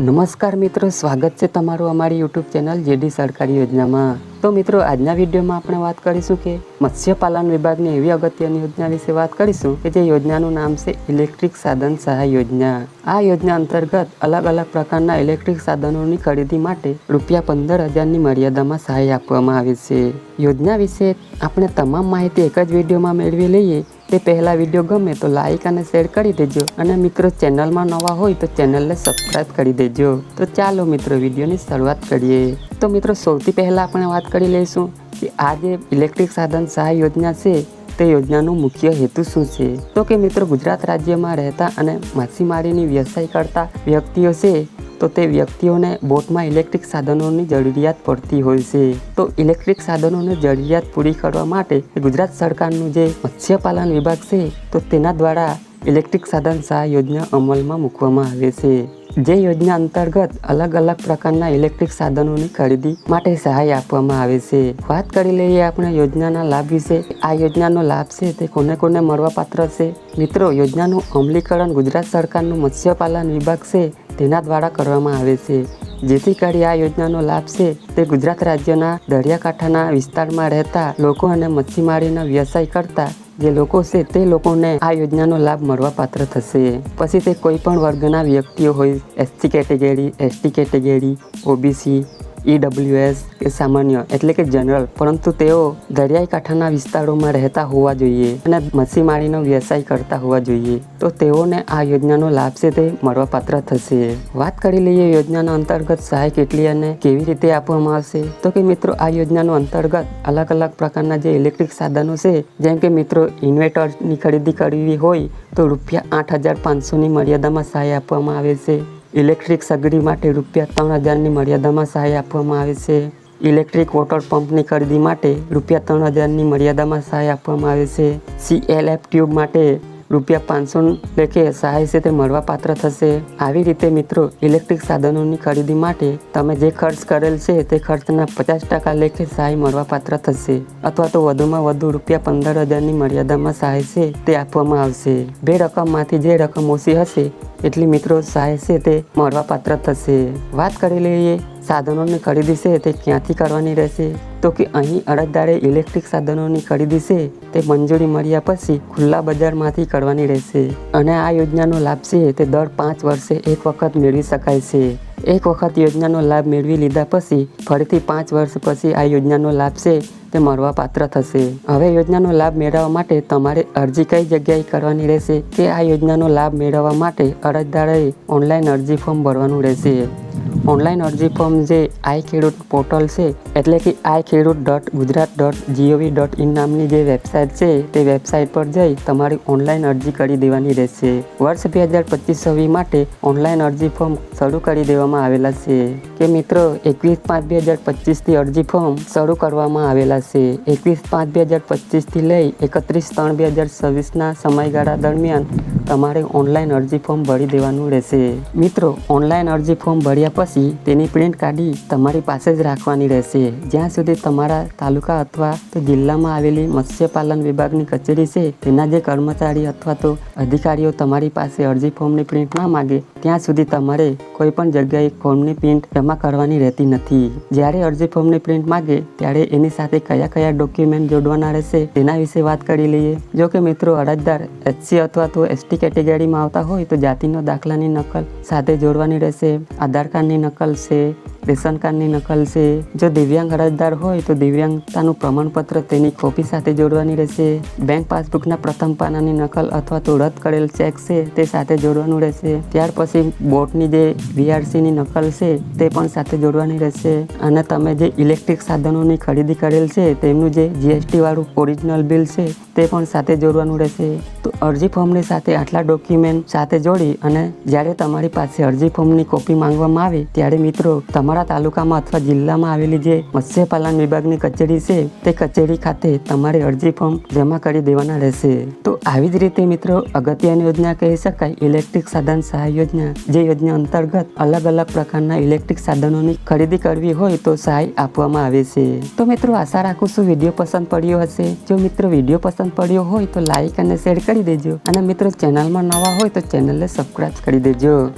નમસ્કાર મિત્રો, સ્વાગત છે તમારું અમારી યુટ્યુબ ચેનલ જેડી સરકારી યોજનામાં. તો મિત્રો, આજના વિડીયોમાં આપણે વાત કરીશું કે મત્સ્યપાલન વિભાગની એવી અગત્યની યોજના વિશે વાત કરીશું કે જે યોજનાનું નામ છે ઇલેક્ટ્રિક સાધન સહાય યોજના. આ યોજના અંતર્ગત અલગ અલગ પ્રકારના ઇલેક્ટ્રિક સાધનોની ખરીદી માટે રૂપિયા પંદર હજારની મર્યાદામાં સહાય આપવામાં આવે છે. યોજના વિશે આપણે તમામ માહિતી એક જ વિડીયોમાં મેળવી લઈએ તે પહેલાં વીડિયો ગમે તો લાઇક અને શેર કરી દેજો. અને મિત્રો ચેનલમાં નવા હોય તો ચેનલને સબસ્ક્રાઈબ કરી દેજો. તો ચાલો મિત્રો, વિડીયોની શરૂઆત કરીએ. તો મિત્રો, સૌથી પહેલાં આપણે વાત કરી લઈશું કે આ જે ઇલેક્ટ્રિક સાધન સહાય યોજના છે, તે યોજનાનું મુખ્ય હેતુ શું છે? તો કે મિત્રો, ગુજરાત રાજ્યમાં રહેતા અને માછીમારીની વ્યવસાય કરતા વ્યક્તિઓ છે તો તે વ્યક્તિઓને બોટમાં ઇલેક્ટ્રિક સાધનોની જરૂરિયાત પડતી હોય છે. તો ઇલેક્ટ્રિક સાધનોની જરૂરિયાત પૂરી કરવા માટે ગુજરાત સરકારનું જે મત્સ્યપાલન વિભાગ છે, તો તેના દ્વારા ઇલેક્ટ્રિક સાધન સહાય યોજના અમલમાં મૂકવામાં આવે છે. જે યોજના અંતર્ગત અલગ અલગ પ્રકારના ઇલેક્ટ્રિક સાધનોની ખરીદી માટે સહાય આપવામાં આવે છે. વાત કરી લઈએ આપણે યોજનાના લાભ વિશે. આ યોજનાનો લાભ છે તે કોને કોને મળવાપાત્ર છે? મિત્રો, યોજનાનું અમલીકરણ ગુજરાત સરકારનું મત્સ્યપાલન વિભાગ છે. તેના દ્વારા કરવામાં આવે છે. જેથી કરી આ યોજનાનો લાભ છે તે ગુજરાત રાજ્યના દરિયાકાંઠાના વિસ્તારમાં રહેતા લોકો અને મચ્છીમારીના વ્યવસાય કરતા જે લોકો છે તે લોકોને આ યોજનાનો લાભ મળવા પાત્ર થશે. પછી તે કોઈ પણ વર્ગના વ્યક્તિઓ હોય SC category ST category OBC EWS કે સામાન્ય, એટલે કે જનરલ પરંતુ તેઓ દરિયાઈ કાંઠાના વિસ્તારોમાં રહેતા હોવા જોઈએ અને મચ્છીમારીનો વ્યવસાય કરતા હોવા જોઈએ. તો તેઓને આ યોજનાનો લાભ છે તે મળવાપાત્ર થશે. વાત કરી લઈએ યોજનાના અંતર્ગત સહાય કેટલી અને કેવી રીતે આપવામાં આવશે? તો કે મિત્રો, આ યોજનાનો અંતર્ગત અલગ અલગ પ્રકારના જે ઇલેક્ટ્રિક સાધનો છે, જેમ કે મિત્રો, ઇન્વેટરની ખરીદી કરવી હોય તો રૂપિયા આઠ હજાર પાંચસોની મર્યાદામાં સહાય આપવામાં આવે છે. ઇલેક્ટ્રિક સગડી માટે રૂપિયા ત્રણ હજારની મર્યાદામાં સહાય આપવામાં આવે છે. ઇલેક્ટ્રિક વોટર પંપની ખરીદી માટે રૂપિયા ત્રણ હજારની મર્યાદામાં સહાય આપવામાં આવે છે. સીએલએફ ટ્યુબ માટે રૂપિયા પાંચસો લેખે સહાય છે તે મળવાપાત્ર થશે. આવી રીતે મિત્રો, ઇલેક્ટ્રિક સાધનોની ખરીદી માટે તમે જે ખર્ચ કરેલ છે તે ખર્ચના પચાસ ટકા લેખે સહાય મળવાપાત્ર થશે. અથવા તો વધુમાં વધુ રૂપિયા પંદર હજારની મર્યાદામાં સહાય છે તે આપવામાં આવશે. બે રકમમાંથી જે રકમ ઓછી હશે, એટલી મિત્રો સહાય છે તે મળવાપાત્ર થશે. વાત કરી લઈએ સાધનોની ખરીદી છે તે ક્યાંથી કરવાની રહેશે? તો કે અહીં અરજદારે ઇલેક્ટ્રિક સાધનોની ખરીદી છે તે મંજૂરી મળ્યા પછી ખુલ્લા બજારમાંથી કરવાની રહેશે. અને આ યોજનાનો લાભ છે તે દર પાંચ વર્ષે એક વખત મેળવી શકાય છે. એક વખત યોજનાનો લાભ મેળવી લીધા પછી ફરીથી પાંચ વર્ષ પછી આ યોજનાનો લાભ છે તે મળવા પાત્ર થશે. હવે યોજનાનો લાભ મેળવવા માટે તમારે અરજી કઈ જગ્યાએ કરવાની રહેશે? કે આ યોજનાનો લાભ મેળવવા માટે અરજદારે ઓનલાઈન અરજી ફોર્મ ભરવાનું રહેશે. ઓનલાઈન અરજી ફોર્મ જે આઈ ખેડૂત પોર્ટલ છે, એટલે કે I Khedut dot Gujarat dot GOV dot in નામની જે વેબસાઇટ છે, તે વેબસાઇટ પર જઈ તમારી ઓનલાઈન અરજી કરી દેવાની રહેશે. વર્ષ બે હજાર પચીસ છવ્વી માટે ઓનલાઈન અરજી ફોર્મ શરૂ કરી દેવામાં આવેલા છે. કે મિત્રો, એકવીસ પાંચ બે હજાર પચીસથી અરજી ફોર્મ શરૂ કરવામાં આવેલા છે. એકવીસ પાંચ બે હજાર પચીસથી લઈ એકત્રીસ ત્રણ બે હજાર છવ્વીસના સમયગાળા દરમિયાન તમારે ઓનલાઈન અરજી ફોર્મ ભરી દેવાનું રહેશે. મિત્રો, ઓનલાઈન અરજી ફોર્મ ભર્યા પછી તેની પ્રિન્ટ કાઢી તમારી પાસે જ રાખવાની રહેશે. જ્યાં સુધી તમારા તાલુકા અથવા તો જિલ્લામાં આવેલી મત્સ્યપાલન વિભાગની કચેરી છે, તેના જે કર્મચારી અથવા તો અધિકારીઓ તમારી પાસે અરજી ફોર્મની પ્રિન્ટ ના માગે ત્યાં સુધી તમારે કોઈ પણ જગ્યાએ ફોર્મની પ્રિન્ટ જમા કરવાની રહેતી નથી. જ્યારે અરજી ફોર્મની પ્રિન્ટ માગે, ત્યારે એની સાથે કયા કયા ડોક્યુમેન્ટ જોડવાના રહેશે, તેના વિશે વાત કરી લઈએ. જો કે મિત્રો, અરજદાર, એચસી અથવા તો એસટી કેટેગરીમાં આવતા હોય તો જાતિનો દાખલાની નકલ સાથે જોડવાની રહેશે, આધાર કાર્ડની નકલ છે રેશન કાર્ડની નકલ છે. જો દિવ્યાંગ અરજદાર હોય તો દિવ્યાંગતાનું પ્રમાણપત્ર તેની કોપી સાથે જોડવાની રહેશે. બેંક પાસબુકના પ્રથમ પાનાની નકલ અથવા તો રદ કરેલ ચેક છે તે સાથે જોડવાનું રહેશે. ત્યાર પછી બોટની જે વીઆરસીની નકલ છે તે પણ સાથે જોડવાની રહેશે. અને તમે જે ઇલેક્ટ્રિક સાધનોની ખરીદી કરેલ છે તેમનું જે જીએસટી વાળું ઓરિજિનલ બિલ છે તે પણ સાથે જોડવાનું રહેશે. તો અરજી ફોર્મની સાથે આટલા ડોક્યુમેન્ટ સાથે જોડી અને જ્યારે તમારી પાસે અરજી ફોર્મની કોપી માંગવામાં આવે ત્યારે મિત્રો, તમારા તાલુકામાં અથવા જિલ્લામાં આવેલી જે મત્સ્યપાલન વિભાગની કચેરી છે, તે કચેરી ખાતે તમારે અરજી ફોર્મ જમા કરી દેવાના રહેશે. તો આવી જ રીતે મિત્રો, અગત્યની યોજના કહી શકાય, ઇલેક્ટ્રિક સાધન સહાય યોજના. જે યોજના અંતર્ગત અલગ અલગ પ્રકારના ઇલેક્ટ્રિક સાધનોની ખરીદી કરવી હોય તો સહાય આપવામાં આવે છે. તો મિત્રો, આશા રાખું છું વીડિયો પસંદ પડ્યો હશે. જો મિત્રો વીડિયો પસંદ પડ્યો હોય તો લાઈક અને શેર કરી દેજો. અને મિત્રો, ચેનલમાં નવા હોય તો ચેનલને સબસ્ક્રાઇબ કરી દેજો.